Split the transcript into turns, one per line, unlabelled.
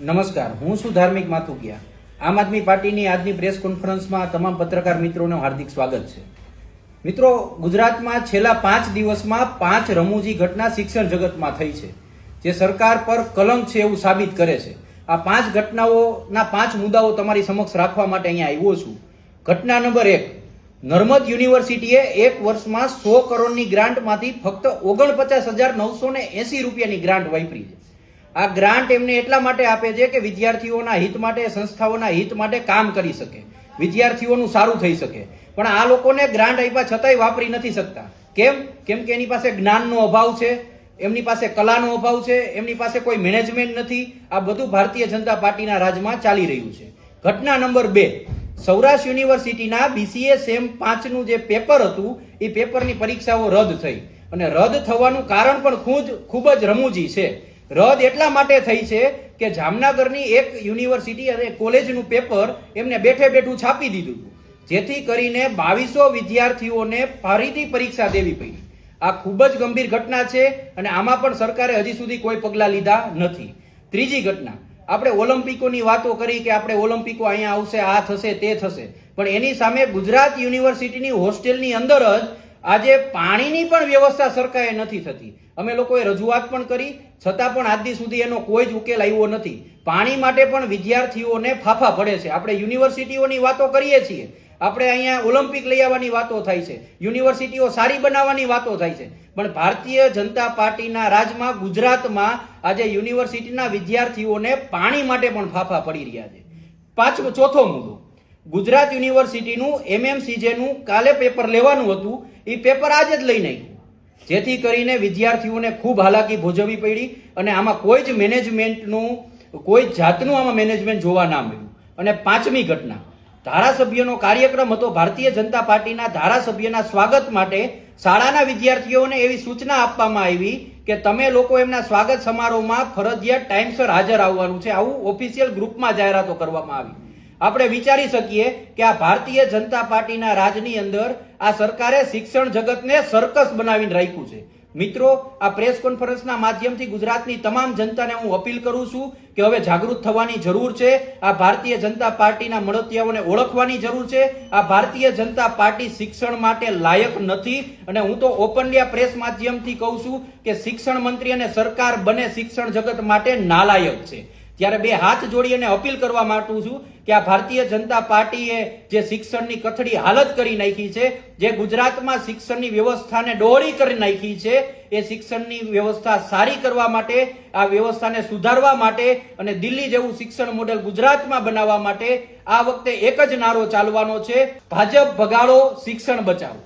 નમસ્કાર, હું છું ધાર્મિક માથુકિયા આમ આદમી પાર્ટીની આજની પ્રેસ કોન્ફરન્સમાં તમામ પત્રકાર મિત્રોનું હાર્દિક સ્વાગત છે. મિત્રો, ગુજરાતમાં છેલ્લા પાંચ દિવસમાં પાંચ રમૂજી ઘટના શિક્ષણ જગતમાં થઈ છે, જે સરકાર પર કલંક છે એવું સાબિત કરે છે. આ પાંચ ઘટનાઓના પાંચ મુદ્દાઓ તમારી સમક્ષ રાખવા માટે અહીંયા આવ્યો છું. ઘટના નંબર એક, નર્મદ યુનિવર્સિટીએ એક વર્ષમાં સો કરોડની ગ્રાન્ટમાંથી ફક્ત ઓગણપચાસ હજાર નવસો ને એસી રૂપિયાની ગ્રાન્ટ વાપરી છે. આ ગ્રાન્ટ એમને એટલા માટે આપે છે કે વિદ્યાર્થીઓના હિત માટે, સંસ્થાઓના હિત માટે કામ કરી શકે. વિદ્યાર્થીઓનું સારું થઈ શકે. પણ આ લોકોને ગ્રાન્ટ આપ્યા છતાંય વાપરી નથી શકતા. કેમ? કેમ કે એની પાસે જ્ઞાનનો અભાવ છે, એમની પાસે કલાનો અભાવ છે, એમની પાસે કોઈ મેનેજમેન્ટ નથી. આ બધું ભારતીય જનતા પાર્ટીના રાજમાં ચાલી રહ્યું છે. ઘટના નંબર બે. સૌરાષ્ટ્ર યુનિવર્સિટીના બીસીએ સેમ પાંચનું જે પેપર હતું, એ પેપરની પરીક્ષાઓ રદ થઈ. અને રદ થવાનું કારણ પણ ખૂબ ખૂબ જ રમૂજી છે. રદ એટલા માટે થઈ છે કે જામનગરની એક યુનિવર્સિટી અને કોલેજનું પેપર એમને બેઠે બેઠું છાપી દીધું હતું. જેથી કરીને બાવીસો વિદ્યાર્થીઓને ફરીથી પરીક્ષા દેવી પડી. આ ખૂબ જ ગંભીર ઘટના છે અને આમાં પણ સરકારે હજી સુધી કોઈ પગલાં લીધા નથી. ત્રીજી ઘટના, આપણે ઓલિમ્પિકોની વાતો કરી કે આપણે ઓલિમ્પિકો અહીંયા આવશે, આ થશે, તે થશે. પણ એની સામે ગુજરાત યુનિવર્સિટીની હોસ્ટેલની અંદર જ આજે પાણીની પણ વ્યવસ્થા સરકારે નથી થતી. અમે લોકોએ રજૂઆત પણ કરી છતાં પણ આજ સુધી એનો કોઈ જ ઉકેલ આવ્યો નથી. પાણી માટે પણ વિદ્યાર્થીઓને ફાફા પડે છે. આપણે યુનિવર્સિટીઓની વાતો કરીએ છીએ. આપણે અહીંયા ઓલિમ્પિક લઈ આવવાની વાતો થાય છે. યુનિવર્સિટીઓ સારી બનાવવાની વાતો થાય છે. પણ ભારતીય જનતા પાર્ટીના રાજમાં, ગુજરાતમાં આજે યુનિવર્સિટીના વિદ્યાર્થીઓને પાણી માટે પણ ફાફા પડી રહ્યા છે. પાંચમો, ચોથો મુદ્દો. ગુજરાત યુનિવર્સિટીનું એમએમસીજેનું કાલે પેપર લેવાનું હતું. એ પેપર આજે જ લઈ નાખ્યું. જેથી કરીને વિદ્યાર્થીઓને ખૂબ હાલાકી ભોજવવી પડી અને આમાં કોઈ જ મેનેજમેન્ટનું, કોઈ જાતનું આમાં મેનેજમેન્ટ જોવા ના મળ્યું. અને પાંચમી ઘટના, ધારાસભ્યનો કાર્યક્રમ હતો ભારતીય જનતા પાર્ટીના ધારાસભ્યના સ્વાગત માટે શાળાના વિદ્યાર્થીઓને એવી સૂચના આપવામાં આવી કે તમે લોકો એમના સ્વાગત સમારોહમાં ફરજિયાત ટાઈમસર હાજર આવવાનું છે. આવું ઓફિશિયલ ગ્રુપમાં જાહેરાતો કરવામાં આવી. આપણે વિચારી શકીએ કે આ ભારતીય જનતા પાર્ટીના રાજની અંદર આ સરકારે શિક્ષણ જગતને સર્કસ બનાવીને રાખ્યું છે. મિત્રો, આ પ્રેસ કોન્ફરન્સના માધ્યમથી ગુજરાતની તમામ જનતાને હું અપીલ કરું છું કે હવે જાગૃત થવાની જરૂર છે, આ ભારતીય જનતા પાર્ટીના મળતિયાઓને ઓળખવાની જરૂર છે, આ ભારતીય જનતા પાર્ટી શિક્ષણ માટે લાયક નથી અને હું તો ઓપનલી પ્રેસ માધ્યમથી કહું છું કે શિક્ષણ મંત્રી અને સરકાર બને શિક્ષણ જગત માટે નાલાયક છે. ત્યારે બે હાથ જોડી અને અપીલ કરવા માંગુ છું કે આ ભારતીય જનતા પાર્ટીએ જે શિક્ષણની કથળી હાલત કરી નાખી છે, જે ગુજરાતમાં શિક્ષણની વ્યવસ્થાને ડોળી કરી નાખી છે, એ શિક્ષણની વ્યવસ્થા સારી કરવા માટે, આ વ્યવસ્થાને સુધારવા માટે અને દિલ્હી જેવું શિક્ષણ મોડેલ ગુજરાતમાં બનાવવા માટે આ વખતે એક જ નારો ચાલવાનો છે, ભાજપ ભગાડો, શિક્ષણ બચાવો.